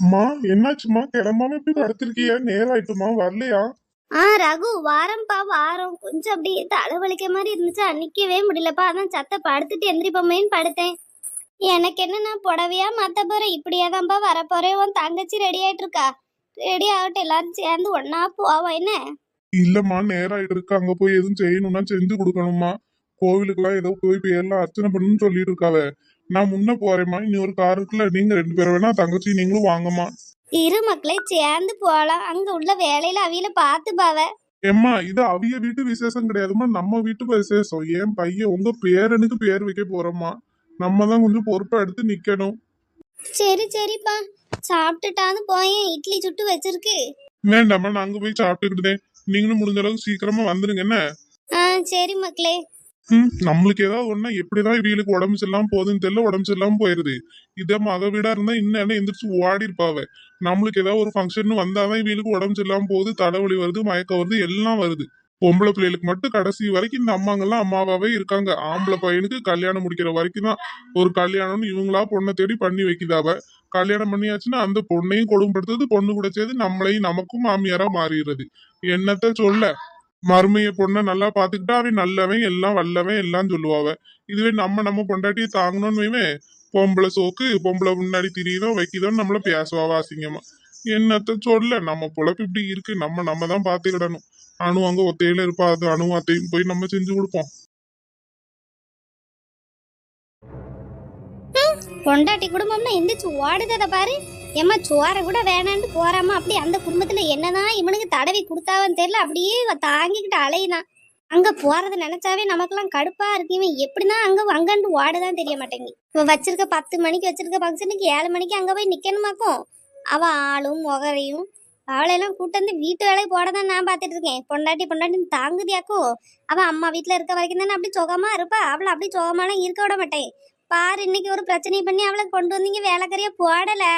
அம்மா என்னாச்சும்மா? கிளம்பாம இப்படி படுத்திருக்கிய? நேரம் ஆயிட்டுமா வரலையா? ஆ ரகு வாரம்ப்பா வாரம். கொஞ்சம் அப்படியே தலைவலிக்க மாதிரி இருந்துச்சு? நிக்கவே முடியலப்பா. அதான் சத்த படுத்துட்டு எந்திரிப்போமேன்னு படுத்தேன். எனக்கு என்ன நான் புடவையா மாத்த போறேன். இப்படியாதான்ப்பா வரப்போறேன். உன் தங்கச்சி ரெடி ஆயிட்டு இருக்கா ரெடி ஆகட்டும். எல்லாரும் சேர்ந்து ஒன்னா போவோம் என்ன? இல்லம்மா நேரம் ஆயிட்டு இருக்கு அங்க போய் எதுவும் செய்யணும்னா செஞ்சு கொடுக்கணுமா கோவிலுக்குலாம் ஏதோ போய் பேர்லாம் அர்ச்சனை பண்ணணும்னு சொல்லிட்டு இருக்காவ. நான் முன்ன போறேம்மா. இனி ஒரு கார் இருக்குல்ல நீங்க ரெண்டு பேரும் வேணா தங்கச்சி நீங்களும் வாங்கம்மா. இரு மக்களே சேர்ந்து போகலாம் அங்க உள்ள வேலையில அவியில பார்த்து பாவ. ஏம்மா இது அவிய வீட்டு விசேஷம் கிடையாதும்மா. நம்ம வீட்டு விசேஷம். என் பையன் உங்க பேரனுக்கு பேர் வைக்க போறோம்மா. நம்ம தான் கொஞ்சம் பொறுப்பா எடுத்து நிக்கணும். சரி சரிப்பா. சாப்பிட்டுட்டாந்து போயேன் இட்லி சுட்டு வச்சிருக்கு. வேண்டாம்மா நான் அங்க போய் சாப்பிட்டுக்கிட்டேன் நீங்களும் முடிஞ்ச அளவுக்கு சீக்கிரமா வந்துருங்க என்ன? ஆ சரி மக்களே. ம், நம்மளுக்கு ஏதாவது ஒண்ணா எப்படிதான் இவங்களுக்கு உடம்பு சரியில்லாம போகுதுன்னு தெரியல உடம்பு சரியில்லாம போயிருது. இதே மக வீடா இருந்தா இன்னும் எந்திரிச்சு ஓடி இருப்பாவ நம்மளுக்கு ஏதாவது ஒரு ஃபங்க்ஷன் வந்தாதான் இவங்களுக்கு உடம்பு சரியில்லாம போகுது தலைவலி வருது மயக்கம் வருது எல்லாம் வருது. பொம்பளை பிள்ளைகளுக்கு மட்டும் கடைசி வரைக்கும் இந்த அம்மாங்கெல்லாம் அம்மாவாவே இருக்காங்க. ஆம்பளை பையனுக்கு கல்யாணம் முடிக்கிற வரைக்கும் தான் ஒரு கல்யாணம்னு இவங்களா பொண்ணை தேடி பண்ணி வைக்குதாவ. கல்யாணம் பண்ணியாச்சுன்னா அந்த பொண்ணையும் கொடுமைப்படுத்துறது பொண்ணு கூட சேர்த்து நம்மளையும் நமக்கும் மாமியாரா மாறிடுறது. என்னத்த சொல்ல? மருமைய பொண்ணை நல்லா பாத்துக்கிட்டா அவன் நல்லவன் எல்லாம் வல்லவன் எல்லாம் சொல்லுவாவ. இதுவே நம்ம நம்ம பொண்டாட்டியை தாங்கணும்னு வைவேன் பொம்பளை சோக்கு பொம்பளை முன்னாடி திரியுதோ வைக்குதோன்னு நம்மள பேசுவாவா அசிங்கமா. என்னத்த சொல்ல நம்ம பொழப்பு இப்படி இருக்கு நம்ம நம்ம தான் பாத்துக்கிடணும் அணு அங்க ஒத்தையில இருப்பா அது அணு அத்தையும் போய் நம்ம செஞ்சு கொடுப்போம். பொண்டாட்டி குடும்பம்னா எந்திரிச்சு ஓடுதத பாரு. ஏம்மா சோற கூட வேணான்ட்டு போறாமா அப்படி அந்த குடும்பத்துல என்னதான் இவனுக்கு தடவி கொடுத்தாவன்னு தெரியல. அப்படியே தாங்கிக்கிட்டு அலையினான் அங்க போறது நினைச்சாவே நமக்கெல்லாம் கடுப்பா இருக்கு. இவன் எப்படிதான் அங்க அங்கண்டு ஓடதான் தெரிய மாட்டேங்கி இவன் வச்சிருக்க பத்து மணிக்கு வச்சிருக்க ஃபங்க்ஷனுக்கு ஏழு மணிக்கு அங்க போய் நிக்கணுமாக்கும்? அவ ஆளும் முகரையும் அவளையெல்லாம் கூட்டு வந்து வீட்டு வேலையை போடதான் நான் பார்த்துட்டு இருக்கேன். பொண்டாட்டி பொண்டாட்டின்னு தாங்குதியாக்கும் அவ அம்மா வீட்டுல இருக்க வரைக்கும் தானே அப்படி சுகமா இருப்பா? அவளை அப்படி சுகமாலாம் இருக்க விட மாட்டேன். பாரு இன்னைக்கு ஒரு பிரச்சனை பண்ணி அவளை கொண்டு வந்தீங்க. வேலைக்கறியா போடலை.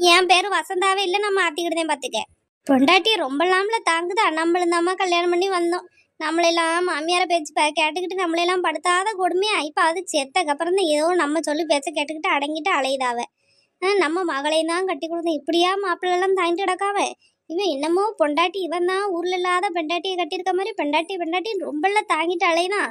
என் பேரு வசந்தாவே இல்லை நான் மாத்திக்கிட்டேன் பாத்துக்க. பொண்டாட்டி ரொம்பலாம்ல தாங்குது. நம்மளும் தாம்மா கல்யாணம் பண்ணி வந்தோம். நம்மளெல்லாம் மாமியார பேச்சு பே- கேட்டுக்கிட்டு நம்மளெல்லாம் படுத்தாத கொடுமையா? இப்போ அது செத்தக்கு அப்புறம் தான் ஏதோ நம்ம சொல்லி பேச்ச கேட்டுக்கிட்டு அடங்கிட்டு அலையுதாவ நம்ம மகளையும் தான் கட்டி கொடுத்தோம் இப்படியா மாப்பிள்ளை எல்லாம் தாங்கிட்டு கிடக்காவ? இவன் என்னமோ பொண்டாட்டி இவன் தான் ஊர்ல இல்லாத பெண்டாட்டியை கட்டியிருக்க மாதிரி பெண்டாட்டி பெண்டாட்டி ரொம்பலாம் தாங்கிட்டு அலையுதான்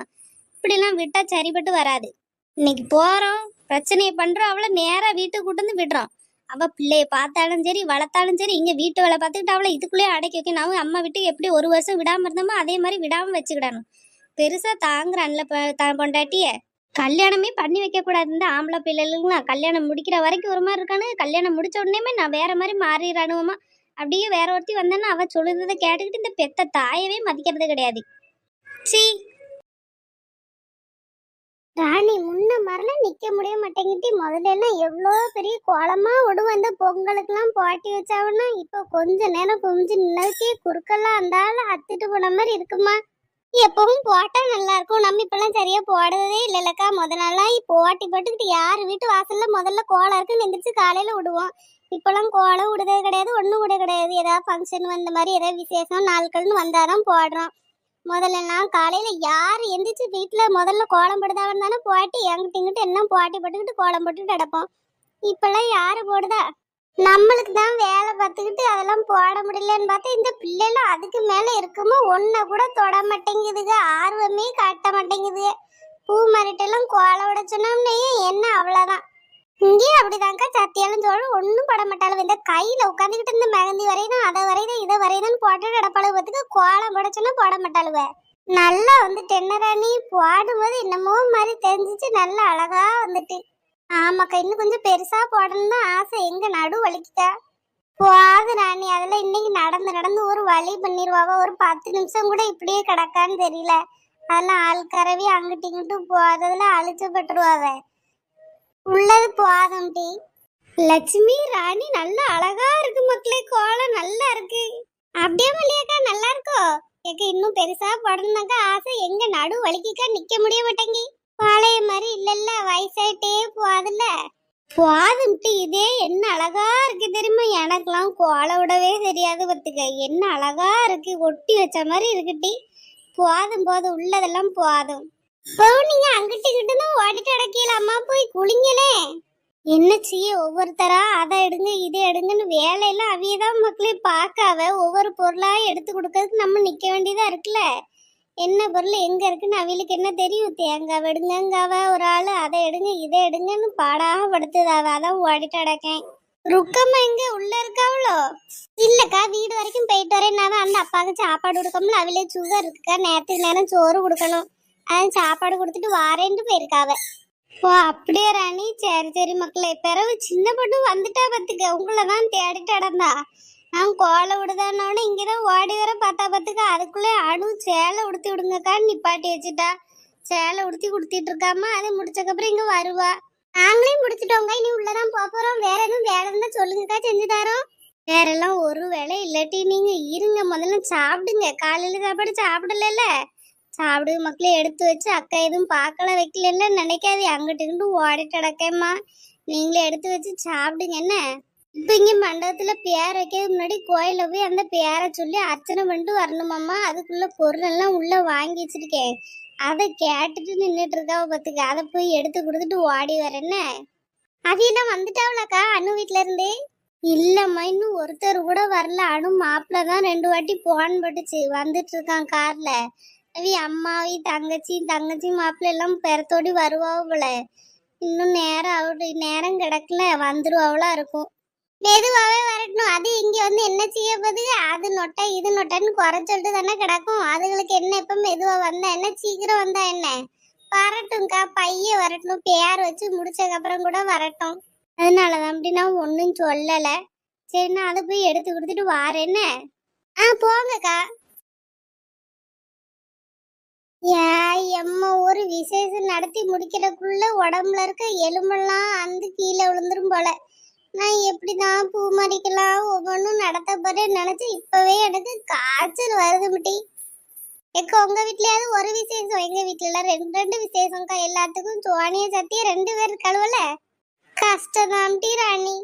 இப்படிலாம் விட்டா சரிப்பட்டு வராது. இன்னைக்கு போறோம் பிரச்சனையை பண்றோம் அவளை நேராக வீட்டுக்கு கூட்டு வந்து விடுறோம். அவ பிள்ளைய பார்த்தாலும் சரி வளர்த்தாலும் சரி இங்க வீட்டு வேலை பார்த்துக்கிட்டு அவளை இதுக்குள்ளேயே அடக்கி வைக்கணும். அவங்க அம்மா விட்டு எப்படி ஒரு வருஷம் விடாம இருந்தோமோ அதே மாதிரி விடாம வச்சுக்கிடணும். பெருசா தாங்குறான்ல ப- தான் பொண்டாட்டிய. கல்யாணமே பண்ணி வைக்க கூடாது இந்த ஆம்பளை பிள்ளைகளுக்குலாம் கல்யாணம் முடிக்கிற வரைக்கும் ஒரு மாதிரி இருக்கானு கல்யாணம் முடிச்ச உடனேமே நான் வேற மாதிரி மாறிடுறானுவமா அப்படியே வேற ஒருத்தி வந்தேன்னா அவ சொல்லுறதை கேட்டுக்கிட்டு இந்த பெத்த தாயவே மதிக்கிறது கிடையாது. சீ மாதிரிலாம் நிற்க முடிய மாட்டேங்கிட்டு முதல்ல எல்லாம் எவ்வளோ பெரிய கோலமாக விடுவோம். இந்த பொங்கலுக்கெல்லாம் போட்டி வச்சாவன்னா இப்போ கொஞ்ச நேரம் கொஞ்சம் நின்னதுக்கே குறுக்கெல்லாம் இருந்தாலும் அத்துட்டு போன மாதிரி இருக்குமா? எப்பவும் போட்டால் நல்லா இருக்கும். நம்ம இப்பெல்லாம் சரியா போடுறதே இல்லைல்லக்கா. முத இப்போ போட்டி போட்டுக்கிட்டு யார் வீட்டு வாசல்ல முதல்ல கோலம் இருக்குன்னு எந்திரிச்சு காலையில் விடுவோம். இப்பெல்லாம் கோலம் விடுறதே கிடையாது ஒன்றும் விட கிடையாது. ஏதாவது ஃபங்க்ஷன் வந்த மாதிரி ஏதாவது விசேஷம் நாட்கள்னு வந்தாதான் போடுறோம். முதல்லலாம் காலையில யார் எந்திரிச்சு வீட்டுல முதல்ல கோலம் போடுதாவன்னு தானே போட்டி எங்கிட்ட இங்கிட்ட என்ன போட்டி போட்டுக்கிட்டு கோலம் போட்டுட்டு கிடப்போம். இப்பெல்லாம் யாரு போடுதா? நம்மளுக்கு தான் வேலை பார்த்துக்கிட்டு அதெல்லாம் போட முடியலன்னு பார்த்தா இந்த பிள்ளைலாம் அதுக்கு மேலே இருக்குமோ? ஒன்றை கூட தொட மாட்டேங்குதுங்க. ஆர்வமே காட்ட மாட்டேங்குதுங்க. பூ மரட்டெல்லாம் கோலம் விட என்ன அவ்வளோதான் இங்கேயும் அப்படிதான்க்கா சத்தியாலும் சோழம் ஒன்றும் பட மாட்டாலும் இந்த கையில் உட்காந்துக்கிட்டு இந்த மெகந்தி வரையணும் அதை வரையணும் இதை வரையணும்னு போட்டு கிடப்பளவுக்கு கோலம் போட போட மாட்டாளுவ. நல்லா வந்து டென்னராணி போடும்போது என்னமோ மாதிரி தெரிஞ்சிச்சு நல்லா அழகா வந்துட்டு. ஆமாக்கா இன்னும் கொஞ்சம் பெருசா போடணும் தான் ஆசை. எங்க நடு வலிக்குதா? போகாது ராணி அதெல்லாம் இன்னைக்கு நடந்து நடந்து ஒரு வழி பண்ணிடுவாவ ஒரு பத்து நிமிஷம் கூட இப்படியே கிடக்கான்னு தெரியல. அதெல்லாம் ஆள் கரவி அங்கிட்டு இங்கிட்டு போகிறதுல அழிச்சு பட்டுருவாவே உள்ளது போதும் டி லட்சுமி ராணி நல்லா அழகா இருக்கு மக்களே கோலம் நல்லா இருக்கு. அப்படியே மல்லியக்கா நல்லா இருக்கோ? எனக்கு இன்னும் பெருசா படணுனாக்கா ஆசை. எங்க நடு வலிக்கிக்கா நிக்க முடிய மாட்டேங்கி. பழைய மாதிரி இல்லல்ல வயசாயிட்டே போகாதுல்ல போதும்ட்டு இதே என்ன அழகா இருக்கு தெரியுமா? எனக்கெல்லாம் கோல விடவே தெரியாது பத்துக்க என்ன அழகா இருக்கு ஒட்டி வச்ச மாதிரி இருக்குட்டி போதும் போதும் உள்ளதெல்லாம் போதும். நீங்க அங்கிட்டு கிட்டு ஓடிட்டு அடக்கல அம்மா போய் குளிங்களே. என்ன செய்ய ஒவ்வொருத்தரா அதை எடுங்க இதை எடுங்கன்னு வேலையெல்லாம் அவியதான் மக்களே பார்க்காவ. ஒவ்வொரு பொருளா எடுத்து கொடுக்கறதுக்கு நம்ம நிக்க வேண்டியதா இருக்குல்ல. என்ன பொருள் எங்க இருக்குன்னு அவளுக்கு என்ன தெரியும்? தேங்காய் எடுங்கங்காவ ஒரு ஆளு அதை எடுங்க இதை எடுங்கன்னு பாடாக படுத்துதாவ அதான் ஓடிட்டு அடக்கேன் ருக்கம்மா எங்க உள்ள இருக்காவளோ இல்லக்கா வீடு வரைக்கும் போயிட்டு வரேன். நான் அந்த அப்பாவுக்கு சாப்பாடு கொடுக்கணும்ல அவளே சுகர் இருக்கா? நேரத்துக்கு நேரம் சோறு கொடுக்கணும். அதான் சாப்பாடு கொடுத்துட்டு வாரேன்ட்டு போயிருக்காவ. ஓ அப்படியே ராணி? சரி சரி மக்களே. பிறகு சின்ன பொண்ணு வந்துட்டா பத்துக்க. உங்களை தான் தேடிட்டு அடந்தா நான் கோலை விடுதானோட இங்கதான் ஓடி வர பார்த்தா பத்துக்க. அதுக்குள்ளே அணு சேலை உடுத்தி விடுங்கக்கா நிப்பாட்டி வச்சுட்டா. சேலை உடுத்தி கொடுத்துட்டு இருக்காம அதை முடிச்சக்கப்புறம் இங்க வருவா. நாங்களே முடிச்சிட்டோங்க இனி உள்ளதான் போக போறோம். வேற எதுவும் வேலை இருந்தா சொல்லுங்கக்கா செஞ்சு தரோம். வேற எல்லாம் ஒரு வேலை இல்லாட்டி. நீங்க இருங்க. முதல்ல சாப்பிடுங்க. காலையில சாப்பாடு சாப்பிடல சாப்பிடு மக்களே எடுத்து வச்சு அக்கா எதுவும் பார்க்கல வைக்கலன்னு நினைக்காது. அங்கிட்டு இங்கிட்டு ஓடிட்டு அடக்கேம்மா நீங்களே எடுத்து வச்சு சாப்பிடுங்க என்ன? இப்போ இங்கே மண்டபத்தில் பேர் வைக்கிறது முன்னாடி கோயிலில் போய் அந்த பேரை சொல்லி அர்ச்சனை பண்ணிட்டு வரணுமாம்மா. அதுக்குள்ள பொருள் எல்லாம் உள்ளே வாங்கி வச்சிருக்கேன் அதை கேட்டுட்டு நின்றுட்டு இருக்காவ பார்த்துக்க அதை போய் எடுத்து கொடுத்துட்டு ஓடி வரேன்ன அது என்ன அனு வீட்ல இருந்து? இல்லைம்மா இன்னும் ஒருத்தர் கூட வரல. அனு மாப்பிள்ள தான் ரெண்டு வாட்டி போன் பட்டுச்சு. வந்துட்டு இருக்கான் காரில். அவி அம்மாவி தங்கச்சி தங்கச்சி மாப்பிள்ள எல்லாம் பெறத்தோடி வருவாவுல போல இன்னும் நேரம் அவரு நேரம் கிடக்கல வந்துருவாவளா இருக்கும். மெதுவாகவே வரட்டும். அது இங்கே வந்து என்ன செய்ய போகுது? அது நொட்டை இது நொட்டைன்னு குறை சொல்லிட்டு தானே கிடக்கும். அதுகளுக்கு என்ன இப்போ மெதுவாக வந்தா என்ன? சீக்கிரம் வந்தா என்ன? வரட்டும்க்கா பையன் வரட்டும். பேர் வச்சு முடிச்சதுக்கப்புறம் கூட வரட்டும். அதனாலதான் அப்படி நான் ஒன்றும் சொல்லலை. சரி நான் அதை போய் எடுத்து கொடுத்துட்டு வாரேன்னு ஆ போங்கக்கா. எம்மா ஒரு விசேஷம் நடத்தி முடிக்கிறதுக்குள்ள உடம்புல இருக்க எலும்பெல்லாம் அந்த கீழே விழுந்துரும் போல. நான் எப்படிதான் பூ மறிக்கலாம்? ஒவ்வொன்றும் நடத்த போறேன்னு நினைச்சு இப்பவே எனக்கு காய்ச்சல் வருது முட்டி. எக்க உங்க வீட்லயாவது ஒரு விசேஷம்? எங்க வீட்ல ரெண்டு ரெண்டு விசேஷம்க்கா. எல்லாத்துக்கும் சுவானிய சத்திய ரெண்டு பேர் கழுவல. கஷ்டம் ராணி.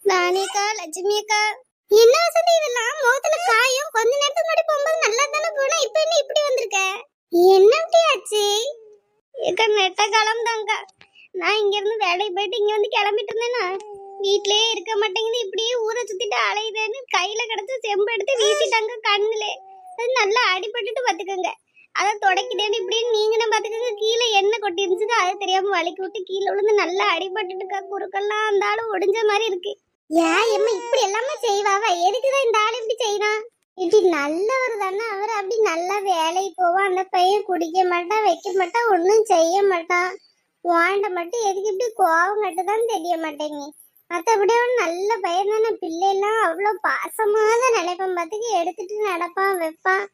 ராணிக்கா லட்சுமி அக்கா என்ன வசதி? இதெல்லாம் முகத்துல காயும். கொஞ்ச நேரத்துக்கு முன்னாடி போகும்போது நல்லா தானே போனா? இப்ப என்ன இப்படி வந்திருக்க? என்னடி ஆச்சு? ஏக்கா நெட்ட காலம் நான் இங்கேருந்து வேலைக்கு போயிட்டு இங்கே வந்து கிளம்பிட்டு இருந்தேன்னா வீட்லயே இருக்க மாட்டேங்குது இப்படியே ஊரை சுத்திட்டு அலையுதேன்னு கையில கிடச்சு செம்பு எடுத்து வீசிட்டாங்க கண்ணுல. அது நல்லா அடிபட்டுட்டு பார்த்துக்கோங்க. அதை தொடக்கிட்டேன்னு இப்படின்னு நீங்களும் பார்த்துக்கோங்க. கீழே எண்ணெய் கொட்டி இருந்துச்சு அது தெரியாம வலிக்கு விட்டு கீழே விழுந்து நல்லா அடிபட்டுட்டுக்கா குறுக்கெல்லாம் அந்த ஆளு ஒடிஞ்ச மாதிரி இருக்கு. ஏன் எம்மா இப்படி எல்லாமே செய்வாவ? எதுக்குதான் இந்த ஆள் இப்படி செய்யறான்? இப்படி நல்லவர் தானே அவர் அப்படி நல்லா வேலைக்கு போவான் அந்த பையன் குடிக்க மாட்டான் வைக்க மாட்டான் ஒன்றும் செய்ய மாட்டான் வாண்ட மட்டும் எதுக்கு இப்படி கோவம் கட்டுதான் தெரிய மாட்டேங்க மற்றபடி அவன் நல்ல பையன் தானே. பிள்ளைலாம் அவ்வளோ பாசமாக நினைப்பான் பார்த்துக்கு எடுத்துட்டு நடப்பான் வைப்பான்.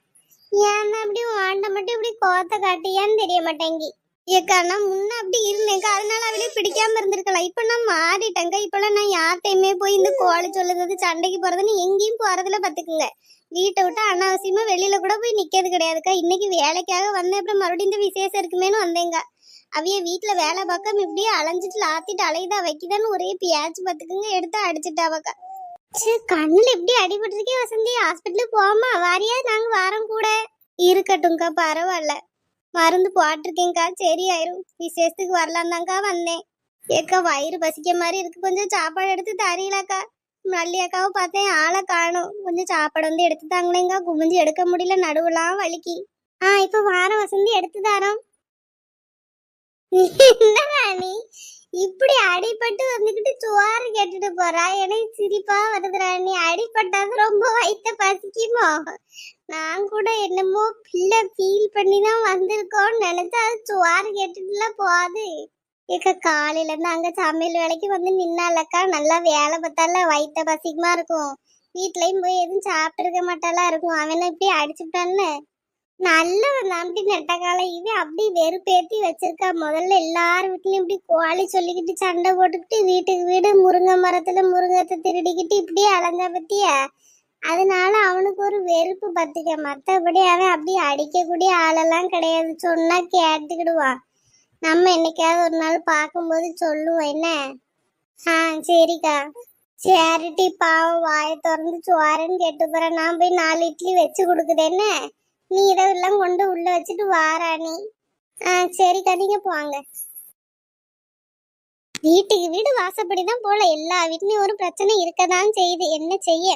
ஏன்னா அப்படி வாண்ட மட்டும் இப்படி கோவத்தை காட்டியான்னு தெரிய மாட்டேங்கி ஏக்கா முன்ன அப்படி இருந்தேங்க அதனால அவளே பிடிக்காம இருந்திருக்கலாம் இப்ப நான் மாறிட்டேங்க இப்பெல்லாம் நான் யார்கிட்டயுமே போய் இந்த கோழி சொல்லுறது சண்டைக்கு போறதுன்னு எங்கேயும் போறதுல பாத்துக்குங்க. வீட்டை விட்டு அனாவசியமா வெளியில கூட போய் நிக்கிறது கிடையாதுக்கா. இன்னைக்கு வேலைக்காக வந்தேன் அப்புறம் மறுபடியும் இந்த விசேஷம் இருக்குமேனு வந்தேங்க. அவைய வீட்டுல வேலை பார்க்காம இப்படியே அலைஞ்சிட்டு லாத்திட்டு அலையுதா வைக்கிதான்னு ஒரே பியாச்சு பாத்துக்குங்க எடுத்து அடிச்சுட்டாவக்கா. சே கண்ணுல எப்படி அடிபட்டிருக்கே வசந்தி? ஹாஸ்பிட்டலுக்கு போமா வாரியா நாங்க வாரம் கூட. இருக்கட்டும்க்கா பரவாயில்ல. மருந்து போட்டிருக்கேங்க்கா சரியாயிரும் விசேஷத்துக்கு வரலாம் தான்க்கா வந்தேன். ஏக்கா வயிறு பசிக்க மாதிரி இருக்கு. கொஞ்சம் சாப்பாடு எடுத்து தரீங்களாக்கா? மல்லியாக்காவை பார்த்தேன் ஆளை காணும். கொஞ்சம் சாப்பாடு வந்து எடுத்து தாங்களேங்க. குமிஞ்சு எடுக்க முடியல நடுவுலாம் வலிக்கு. ஆ இப்போ வாரம் வசந்தி எடுத்து தரோம். என்ன ராணி இப்படி அடிபட்டு வந்துகிட்டு சுவாறு கேட்டுட்டு போறா? எனக்கு சிரிப்பா வருது ராணி அடிபட்டாது ரொம்ப வயித்த பசிக்குமோ? நான் கூட என்னமோ பிள்ளை ஃபீல் பண்ணி தான் வந்திருக்கோம்னு நினைச்சா அது சுவாறு கேட்டுட்டுலாம் போகாது. இக்க காலையில இருந்து அங்க சமையல் வேலைக்கு வந்து நின்னாலக்கா நல்லா வேலை பார்த்தால வயிற்ற பசிக்குமா இருக்கும். வீட்லயும் போய் எதுவும் சாப்பிட்டுருக்க மாட்டாலா இருக்கும். அவனை இப்படி அடிச்சுட்டான்னு நல்லவன் நம்பி நெட்டக்கால காலை இவன் அப்படி வெறுப்பேத்தி வச்சிருக்கா. முதல்ல எல்லார் வீட்லயும் இப்படி கோழி சொல்லிக்கிட்டு சண்டை போட்டுக்கிட்டு வீட்டுக்கு வீடு முருங்கை மரத்துல முருங்கத்தை திருடிக்கிட்டு இப்படியே அலைஞ்சா பத்திய? அதனால அவனுக்கு ஒரு வெறுப்பு பத்திக்க மற்றபடி அவன் அப்படி அடிக்கக்கூடிய ஆளெல்லாம் கிடையாது. சொன்னா கேட்டுக்கிடுவான். நம்ம என்னைக்காவது ஒரு நாள் பார்க்கும்போது சொல்லுவோம் என்ன? ஆ சரிக்கா. சேரிட்டி பாவம் வாயை திறந்து சுவாரன்னு கேட்டு போறேன் நான் போய் நாலு இட்லி வச்சு கொடுக்குது என்ன? நீ இதெல்லாம் கொண்டு உள்ள வச்சுட்டு வாரா நீ. ஆ சரிக்கா நீங்க போங்க. வீட்டுக்கு வீடு வாசப்படி தான் போல. எல்லா வீட்லயும் ஒரு பிரச்சனை இருக்கதான் செய்யுது. என்ன செய்ய?